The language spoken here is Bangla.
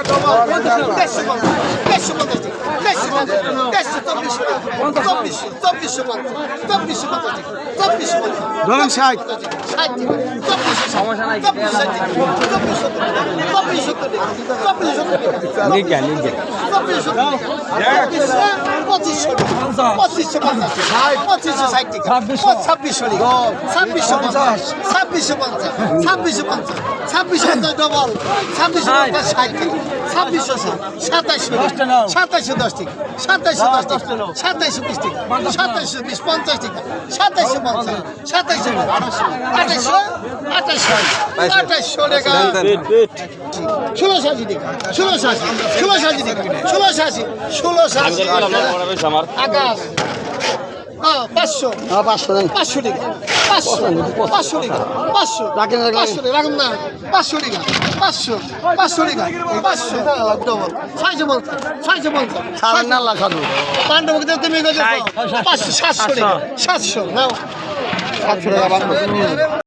দেড়শো দেড়শো পঞ্চাশ দেড়শো পঞ্চাশ দেড়শো চব্বিশশো চব্বিশশো চব্বিশশো পঞ্চাশ চব্বিশশো পঞ্চাশ চব্বিশশো পঞ্চাশ ধরুন ষাট ষাট চব্বিশশো সমস্যা নাই চব্বিশশো চব্বিশশো চব্বিশশো লিখে লিখে চব্বিশশো পঁচিশশো পঁচিশশো পঞ্চাশ। পঁচিশশো ষাট। ছাব্বিশশো। ছাব্বিশশো পঞ্চাশ। ছাব্বিশশো পঞ্চাশ। ছাব্বিশশো পঞ্চাশ। ছাব্বিশশো পঞ্চাশ ডবল ছাব্বিশশো পঞ্চাশ ষাট ছাব্বিশশো সাতাইশশো সাতাইশশো দশ টিকা। সাতাইশশো দশ টিকা। সাতাইশশো বিশ টিকা। সাতাইশশো বিশ পঞ্চাশ টিকা। সাতাইশশো পঞ্চাশ। সাতাইশশো আঠাইশশো। আঠাইশশো। আঠাইশশো টাকা। ষোলোশো আশি টাকা। ষোলোশো আশি ষোলোশো আশি টাকা। ষোলোশো আশি ষোলোশো আশি আকাশ পাঁচশো হ্যাঁ পাঁচশো। দেন পাঁচশো টাকা। পাঁচশো। পাঁচশো টাকা। পাঁচশো। রাখেন পাঁচশো টাকা রাখুন না। পাঁচশো টাকা। পাঁচশো। পাঁচশো টাকা। পাঁচশো। ডবল ছয়শো পঞ্চাশ ছয়শো পঞ্চাশ ছাড়েন না আল্লাহ সাধু পাণ্ডবকে তুমি পাঁচশো সাতশো টাকা। সাতশো। নাও। সাতশো টাকা বান্ধব